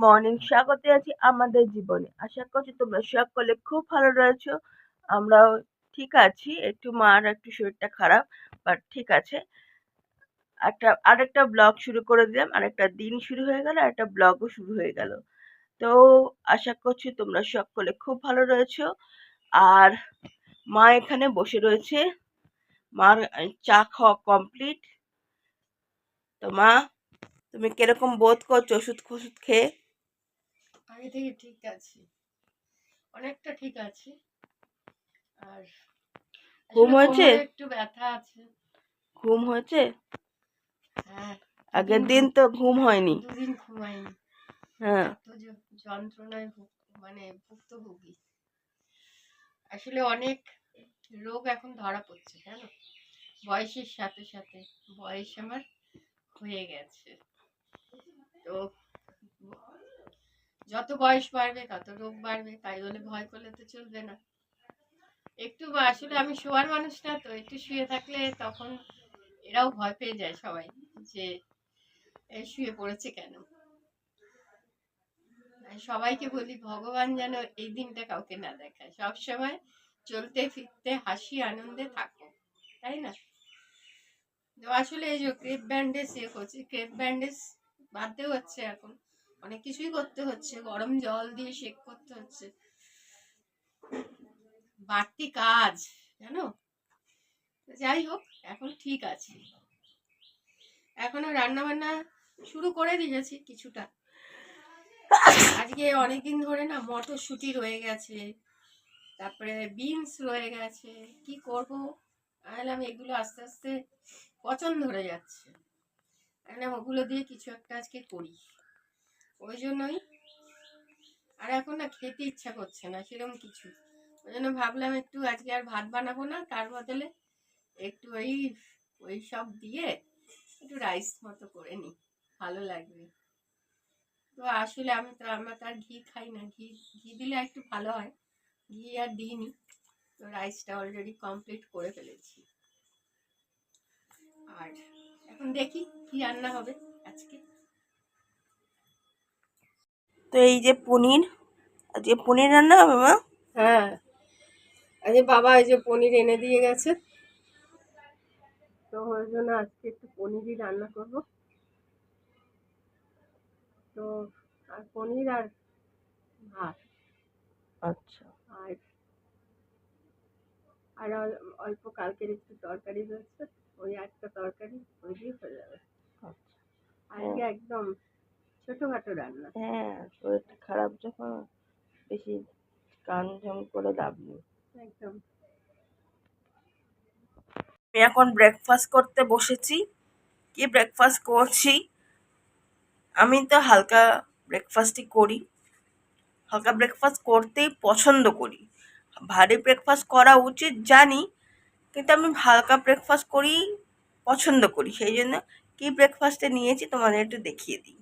Morning স্বাগত আছি আমাদের জীবনে। আশা করছি তোমরা সকলে খুব ভালো রয়েছো। আমরাও ঠিক আছি। একটু মার, একটু শরীরটা খারাপ বাট ঠিক আছে। একটা, আরেকটা ব্লগ শুরু করে দিলাম। আরেকটা দিন শুরু হয়ে গেল একটা ব্লগও শুরু হয়ে গেল। তো আশা করছি তোমরা সকলে খুব ভালো রয়েছো। আর মা এখানে বসে রয়েছে। মার চা খাওয়া কমপ্লিট তো মা, তুমি কীরকম বোধ করছ ওষুধ ফষুধ খেয়ে? আগে থেকে ঠিক আছি। অনেকটা ঠিক আছে। আর ঘুম হয়েছে? একটু ব্যথা আছে। ঘুম হয়েছে? হ্যাঁ আগের দিন তো ঘুম হয়নি। দুদিন ঘুমাইনি হ্যাঁ। য- যন্ত্রণায় মানে ভুক্তভোগী। আসলে অনেক রোগ এখন ধরা পড়ছে জানো? বয়সের সাথে সাথে বয়স আমার হয়ে গেছে। তো যত বয়স বাড়বে, তত রোগ বাড়বে, তাই বলে ভয় করলে তো চলবে না। একটু আসলে আমি শোয়ার মানুষ না তো একটু শুয়ে থাকলে তখন এরাও ভয় পেয়ে যায় সবাই যে শুয়ে পড়েছে কেন? সবাইকে বলি, ভগবান যেন এই দিনটা কাউকে না দেখায়। সব সময় চলতে, ফিরতে, হাসি, আনন্দে থাকো, তাই না? তো আসলে এই যে, ক্রেপ ব্যান্ডেজ ইয়ে করছি, ক্রেপ ব্যান্ডেজ বাদতেও হচ্ছে এখন। অনেক কিছুই করতে হচ্ছে, গরম জল দিয়ে শেক করতে হচ্ছে। বাড়তি কাজ, জানো? যাই হোক, এখন ঠিক আছে। এখনও রান্না বান্না শুরু করে দিয়েছি কিছুটা। আজকে অনেকদিন ধরে না মটরশুঁটি রয়ে গেছে, তারপরে বিনস রয়ে গেছে, কি করব? আমি এগুলো আস্তে আস্তে পচন ধরে যাচ্ছে। ওগুলো দিয়ে কিছু একটা আজকে করি। ওই জন্যই। আর এখন না খেতে ইচ্ছা করছে না সেরকম কিছু। ওই জন্য ভাবলাম একটু আজকে আর ভাত বানাবো না, তার বদলে একটু ওই ওই সব দিয়ে একটু রাইস মতো করে নিই, ভালো লাগবে। তো আসলে আমি তো, আমরা তো আর ঘি খাই না, ঘি ঘি দিলে একটু ভালো হয়। ঘি আর দিইনি, তো রাইসটা অলরেডি কমপ্লিট করে ফেলেছি। আর এখন দেখি কি রান্না হবে আজকে। তো এই যে পনির আজকে পনির রান্না হবে মা? হ্যাঁ। আজকে বাবা এই যে পনির এনে দিয়ে গেছে। তো ওই জন্য আজকে একটু পনিরই রান্না করব। তো আর পনির আর ভাত। আচ্ছা। আর আর অল- অল্প কালকের একটু তরকারি রয়েছে ওই একটা তরকারি ওই দিয়ে হয়ে যাবে আচ্ছা আজকে একদম ছোটোখাটো রান্না। হ্যাঁ শরীরটা খারাপ যখন বেশি কান ঝাম করে লাভ নেই। একদম। আমি এখন ব্রেকফাস্ট করতে বসেছি। কি ব্রেকফাস্ট করছি? আমি তো হালকা ব্রেকফাস্টই করি। হালকা ব্রেকফাস্ট করতেই পছন্দ করি। ভারী ব্রেকফাস্ট করা উচিত জানি কিন্তু আমি হালকা ব্রেকফাস্ট করি পছন্দ করি। সেই জন্য কি ব্রেকফাস্টে নিয়েছি তোমাদের একটু দেখিয়ে দিই।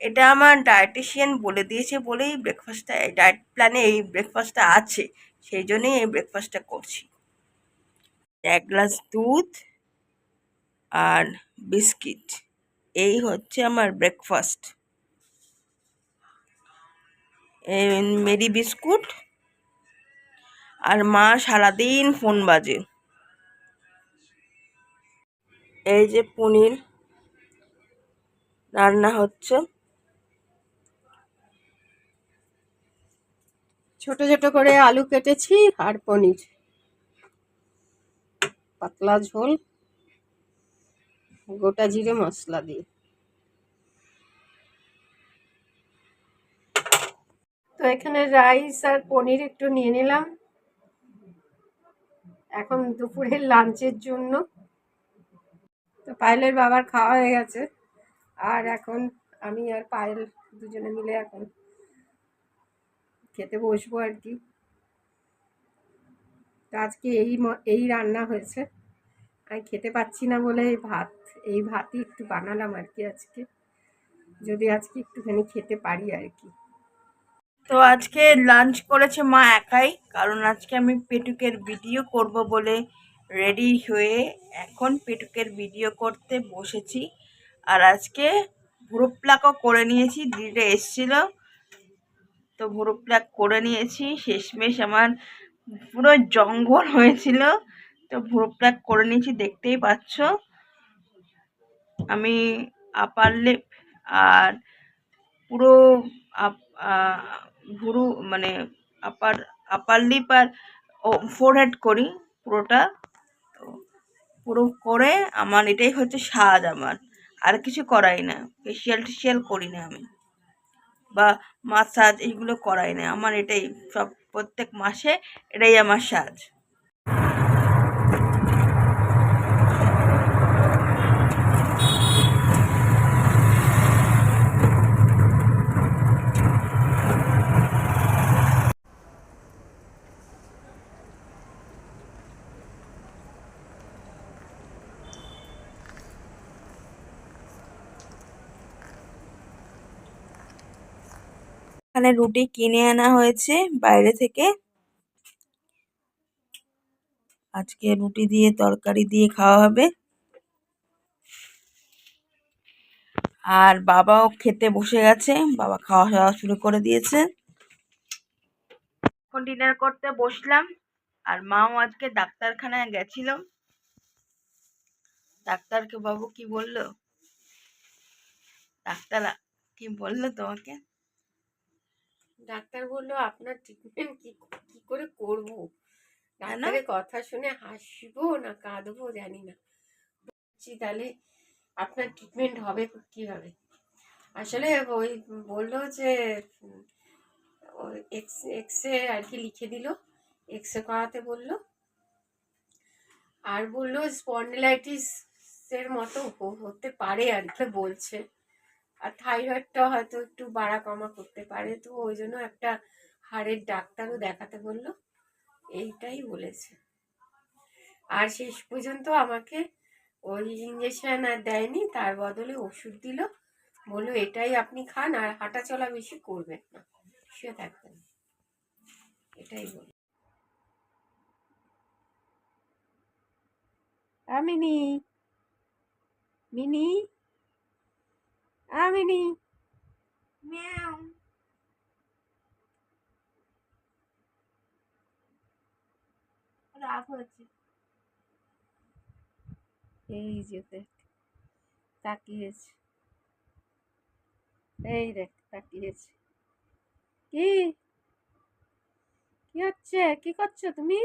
এটা আমার ডায়েটিশিয়ান বলে দিয়েছে বলেই ব্রেকফাস্টটা এই ডায়েট প্ল্যানে এই ব্রেকফাস্টটা আছে, সেই জন্যই এই ব্রেকফাস্টটা করছি। এক গ্লাস দুধ আর বিস্কিট এই হচ্ছে আমার ব্রেকফাস্ট মেরি বিস্কুট আর মা সারাদিন ফোন বাজে। এই যে পনির, রান্না হচ্ছে। ছোট ছোট করে আলু কেটেছি আর পনির। পাতলা ঝোল, গোটা জিরে মশলা দিয়ে। তো এখানে রাইস আর পনির একটু নিয়ে নিলাম। এখন দুপুরের লাঞ্চের জন্য। তো পায়েলের বাবার খাওয়া হয়ে গেছে। আর এখন আমি আর পায়েল দুজনে মিলে এখন খেতে বসবো আর কি। তো আজকে এই এই রান্না হয়েছে। আমি খেতে পাচ্ছি না বলে এই ভাত, এই ভাতই একটু বানালাম আর কি আজকে। যদি আজকে একটুখানি খেতে পারি আর কি। তো আজকে লাঞ্চ করেছে মা একাই, কারণ আজকে আমি পেটুকের ভিডিও করব বলে রেডি হয়ে এখন পেটুকের ভিডিও করতে বসেছি। আর আজকে ভুরু প্লাকও করে নিয়েছি, দিদিটা এসছিল। তো ভুরু প্লাক করে নিয়েছি। শেষমেশ আমার পুরো জঙ্গল হয়েছিল। তো ভুরু প্লাক করে নিয়েছি, দেখতেই পাচ্ছ। আমি আপার লিপ আর পুরো ভুরু মানে আপার আপার লিপ আর ফোরহেড করি পুরোটা। তো পুরো করে আমার এটাই হচ্ছে সাজ আমার। আর কিছু করাই না। ফেসিয়াল টেসিয়াল করি না আমি। বা মাসাজ এইগুলো করাই না আমার এটাই সব প্রত্যেক মাসে এটাই আমার সাজ। এখানে রুটি কিনে আনা হয়েছে বাইরে থেকে। আজকে রুটি দিয়ে, তরকারি দিয়ে খাওয়া হবে। আর বাবাও খেতে বসে গেছে। বাবা খাওয়া দাওয়া শুরু করে দিয়েছে। এখন ডিনার করতে বসলাম। আর মাও আজকে ডাক্তারখানায় গেছিল। ডাক্তারকে বাবু কি বলল? ডাক্তার কি বলল তোমাকে? ডাক্তার বলল আপনার ট্রিটমেন্ট কি কি করে করব? ডাক্তারের কথা শুনে হাসবো না কাঁদবো জানি না। বলছি তাহলে আপনার ট্রিটমেন্ট হবে কীভাবে? আসলে ওই বলল যে এক্স এক্সরে আর কি লিখে দিল। এক্সরে করাতে বলল। আর বলল স্পন্ডিলাইটিস এর মতো হতে পারে আর কি বলছে। আর থাইরয়েডটা হয়তো একটু বাড়া কমা করতে পারে, তো ওই জন্য একটা হাড়ের ডাক্তারও দেখাতে বলল, এইটাই বলেছে। আর শেষ পর্যন্ত আমাকে ওই ইঞ্জেকশন আর দেয়নি, তার বদলে ওষুধ দিল, বলল এটাই আপনি খান আর হাঁটা চলা বেশি করবেন না, শুয়ে থাকবেন। এটাই বল আমিনি মিনি? আমিনি মিয়াও রাগ হয়েছে এই যে দেখ তাকিয়েছে। এই দেখ তাকিয়েছে। কি? কি হচ্ছে? কি করছ তুমি?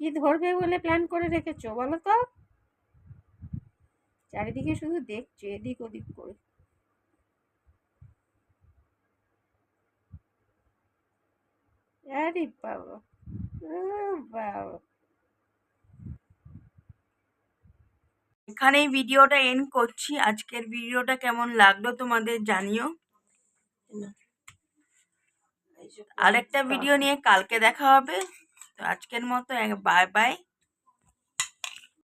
কি ধরবে বলে প্ল্যান করে রেখেছো? বলো তো। চারিদিকে শুধু দেখছ, এদিক ওদিক করে। আরে বাবা এখানেই ভিডিওটা এন্ড করছি। আজকের ভিডিওটা কেমন লাগল তোমাদের জানিও। আরেকটা ভিডিও নিয়ে কালকে দেখা হবে। তো আজকের মতো বাই বাই